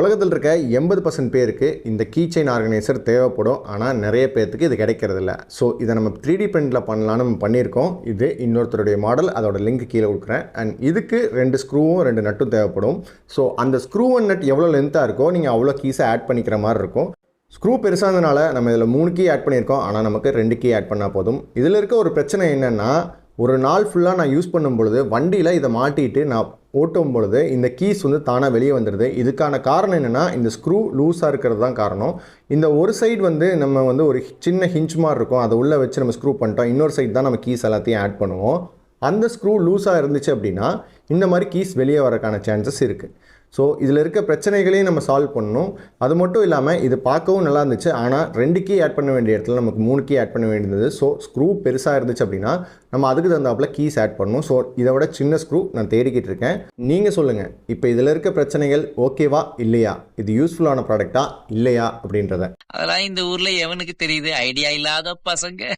உலகத்தில் இருக்க எண்பது பர்சன்ட் பேருக்கு இந்த கீ செயின் ஆர்கனைசர் தேவைப்படும். ஆனால் நிறைய பேர்த்துக்கு இது கிடைக்கிறதில்ல. ஸோ இதை நம்ம த்ரீ டி பிரிண்டில் பண்ணலான்னு நம்ம பண்ணியிருக்கோம். இது இன்னொருத்தருடைய மாடல் அதோட லிங்க் கீழே கொடுக்குறேன். அண்ட் இதுக்கு ரெண்டு ஸ்க்ரூவும் ரெண்டு நட்டும் தேவைப்படும். ஸோ அந்த ஸ்க்ரூ அண்ட் நட் எவ்வளோ லென்த்தாக இருக்கோ நீங்கள் அவ்வளோ கீஸை ஆட் பண்ணிக்கிற மாதிரி இருக்கும். ஸ்க்ரூ பெருசாக இருந்தனால நம்ம இதில் மூணு கீ ஆட் பண்ணியிருக்கோம். ஆனால் நமக்கு ரெண்டு கீ ஆட் பண்ணால் போதும். இதில் இருக்க ஒரு பிரச்சனை என்னென்னா ஒரு நாள் ஃபுல்லாக நான் யூஸ் பண்ணும் பொழுது வண்டியில் இதை மாட்டிட்டு நான் ஓட்டும் பொழுது இந்த கீஸ் வந்து தானாக வெளியே வந்துடுது இதுக்கான காரணம் என்னென்னா இந்த ஸ்க்ரூ லூஸாக இருக்கிறது தான் காரணம். இந்த ஒரு சைடு வந்து நம்ம வந்து ஒரு சின்ன ஹிஞ்ச் மாதிரி இருக்கும். அதை உள்ளே வச்சு நம்ம ஸ்க்ரூ பண்ணிட்டோம். இன்னொரு சைடு தான் நம்ம கீஸ் எல்லாத்தையும் ஆட் பண்ணுவோம். அந்த ஸ்க்ரூ லூஸாக இருந்துச்சு அப்படின்னா இந்த மாதிரி கீஸ் வெளியே வரக்கான சான்சஸ் இருக்குது ஸோ இதில் இருக்க பிரச்சனைகளையும் நம்ம சால்வ் பண்ணணும். அது மட்டும் இல்லாமல் இது பார்க்கவும் நல்லா இருந்துச்சு. ஆனால் ரெண்டு கீ ஆட் பண்ண வேண்டிய இடத்துல நமக்கு மூணு கீ ஆட் பண்ண வேண்டியது ஸோ ஸ்க்ரூ பெருசாக இருந்துச்சு அப்படின்னா நம்ம அதுக்கு தகுந்தாப்புல கீஸ் ஆட் பண்ணணும். ஸோ இதை விட சின்ன ஸ்க்ரூ நான் தேடிக்கிட்டு இருக்கேன். நீங்கள் சொல்லுங்கள் இப்போ இதில் இருக்க பிரச்சனைகள் ஓகேவா இல்லையா? இது யூஸ்ஃபுல்லான ப்ராடக்டா இல்லையா அப்படின்றத. அதெல்லாம் இந்த ஊரில் எவனுக்கு தெரியுது? ஐடியா இல்லாத பசங்க.